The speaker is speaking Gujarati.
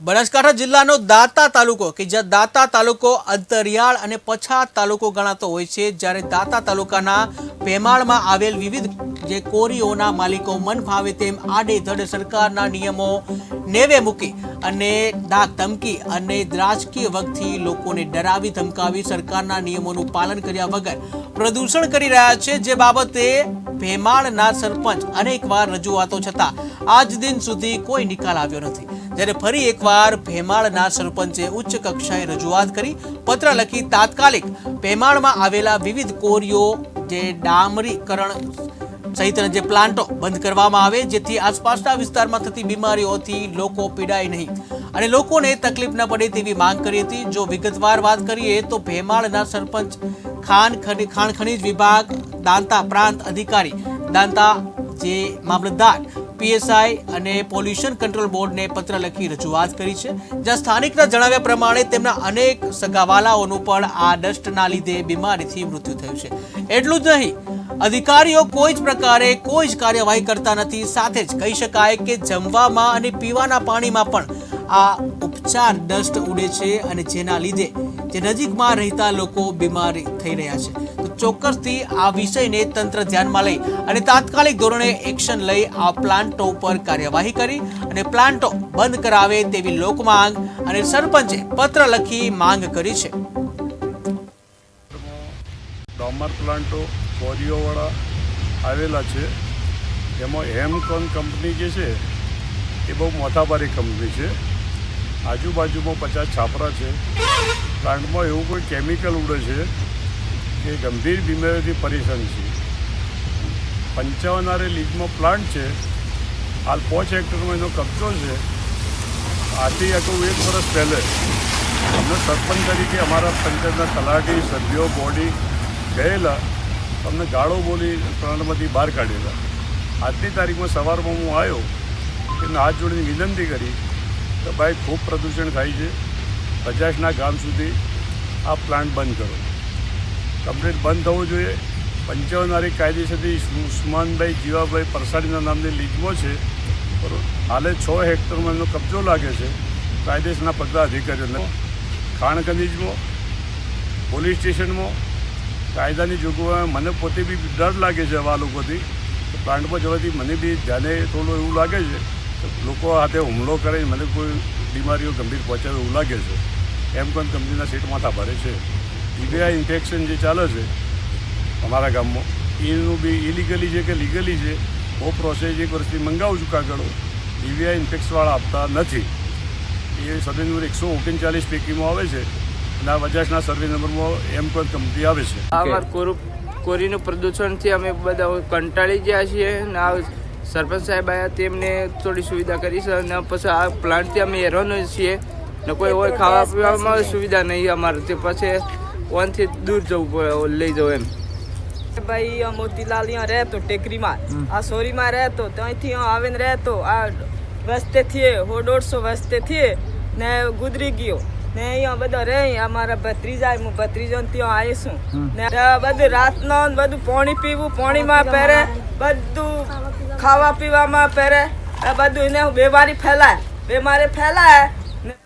બનાસકાંઠા જિલ્લાનો દાતા તાલુકો કે જ્યાં દાતા તાલુકો અંતરિયાળ અને પછાત તાલુકો ગણાતો હોય છે, જ્યારે દાતા તાલુકાના પેમાળમાં આવેલ વિવિધ જે કોરીઓના માલિકો મન ફાવે તેમ આડેધડ સરકારના નિયમો નેવે મૂકી અને ડાક ધમકી અને રાજકીય વખતથી લોકોને ડરાવી ધમકાવી સરકારના નિયમોનું પાલન કર્યા વગર પ્રદૂષણ કરી રહ્યા છે. જે બાબતે ભેમાળના સરપંચ અનેકવાર રજૂઆતો છતાં આજ દિન સુધી કોઈ નિકાલ આવ્યો નથી. જ્યારે ફરી એકવાર ભેમાળના સરપંચે ઉચ્ચ કક્ષાએ રજૂઆત કરી, પત્ર લખી તાત્કાલિક ભેમાળમાં આવેલા વિવિધ કોરીઓ જે ડામરીકરણ સહિતના જે પ્લાન્ટો બંધ કરવામાં આવે, જેથી આસપાસના વિસ્તારમાં થતી બીમારીઓથી લોકો પીડાય નહીં. અને લોકોને તકલીફ ન પડે તેવી માંગ કરી હતી. જો વિગતવાર વાત કરીએ, તો ભેમાળના સરપંચ, ખાન ખાણ ખનીજ વિભાગ, દાંતા પ્રાંત અધિકારી, દાંતા જે મામલતદાર, પીએસઆઈ અને પોલ્યુશન કંટ્રોલ બોર્ડને પત્ર લખી રજૂઆત કરી છે. જ્યાં સ્થાનિકના જણાવ્યા પ્રમાણે તેમના અનેક સગાવાલાઓનું પણ આ ડસ્ટના લીધે બીમારીથી મૃત્યુ થયું છે. એટલું જ નહીં અધિકારીઓ કોઈ જ પ્રકારે કોઈ જ કાર્યવાહી કરતા નથી. સાથે જ કહી શકાય કે જમવામાં અને પીવાના પાણીમાં પણ આ ઉપચાર ડસ્ટ ઉડે છે અને જેના લીધે જે નજીકમાં રહેતા લોકો બીમાર થઈ રહ્યા છે. તો ચોક્કસથી આ વિષયને તંત્ર ધ્યાનમાં લઈ અને તાત્કાલિક ધોરણે એક્શન લઈ આ પ્લાન્ટો ઉપર કાર્યવાહી કરી અને પ્લાન્ટો બંધ કરાવે તેવી લોકમાંગ અને સરપંચે પત્ર લખી માંગ કરી છે. ડોમર પ્લાન્ટો કોરીઓવાળા આવેલા છે. એમાં હેમકોન કંપની જે છે, એ બહુ મોટાભારી કંપની છે. આજુબાજુમાં પચાસ છાપરા છે. પ્લાન્ટમાં એવું કોઈ કેમિકલ ઉડે છે કે ગંભીર બીમારીઓથી પરેશાન છે. પંચાવન આરે લીગમાં પ્લાન્ટ છે. હાલ પાંચ હેક્ટરમાં એનો કબજો છે. આથી આખું એક વર્ષ પહેલે અમને સરપંચ તરીકે અમારા પંચાયતના તલાટી સભ્યો, બોડી ગયેલા અમને ગાળો બોલી પ્લાન્ટમાંથી બહાર કાઢેલા આજની તારીખમાં સવારમાં હું આવ્યો એને હાથ જોડીને વિનંતી કરી કે ભાઈ ખૂબ પ્રદૂષણ થાય છે. પચાસના ગામ સુધી આ પ્લાન્ટ બંધ કરો. કમ્પ્લીટ બંધ થવું જોઈએ. પંચાવન વાળી કાયદેસરથી ઉસ્માનભાઈ જીવાભાઈ પરસાડીના નામની લીગમાં છે. હાલે છ હેક્ટરમાં એમનો કબજો લાગે છે. કાયદેસરના પગલાં અધિકારીઓને. ખાણ ખનીજમાં પોલીસ સ્ટેશનમાં કાયદાની જોગવાઈ, મને પોતે બી ડર લાગે છે આવા લોકોથી. પ્લાન્ટમાં જવાથી મને બી જાને થોડું એવું લાગે છે લોકો હાથે હુમલો કરે મને કોઈ બીમારીઓ ગંભીર પહોંચાડે એવું લાગે છે. એમ પણ કંપનીના સીટ માથા ભરે છે? ઈબીઆઈ ઇન્ફેક્શન જે ચાલે છે અમારા ગામમાં, એનું બી ઇલીગલી છે કે લીગલી છે હું પ્રોસેસ એક વર્ષથી મંગાવું છું કાગળો. ઈવીઆઈ ઇન્ફેક્શનવાળા આપતા નથી. એ સદન એકસો ઓગણચાલીસ પૈકીમાં આવે છે. આ બજાજના સર્વે નંબરમાં એમ કોઈ કંપની આવે છે. અમાર કોરુ કોરીનું પ્રદૂષણથી અમે બધા કંટાળી ગયા છીએ ને આ સરપંચ સાહેબ આવ્યા તેમને થોડી સુવિધા કરી છે અને પછી આ પ્લાન્ટથી અમે હેરાન છીએ ને કોઈ હોય ખાવા પીવામાં સુવિધા નહીં અમારે તે પછી ઓનથી દૂર જવું પડે લઈ જવું એમ. ભાઈ મોતીલાલ અહીંયા રહેતો ટેકરીમાં. આ સોરીમાં રહેતો ત્યાંથી આવીને રહેતો. આ વસ્તે થયે હો દોઢસો વસ્તે થયે ને ગુજરી ગયો. ને અહીંયા બધા રહે અમારા ભત્રીજા હું ભત્રીજો ત્યાં આવીશું ને બધું રાતનો ને બધું પાણી પીવું પાણીમાં પહેરે બધું ખાવા પીવામાં પહેરે. આ બધું એને બીમારી ફેલાય બીમારી ફેલાય.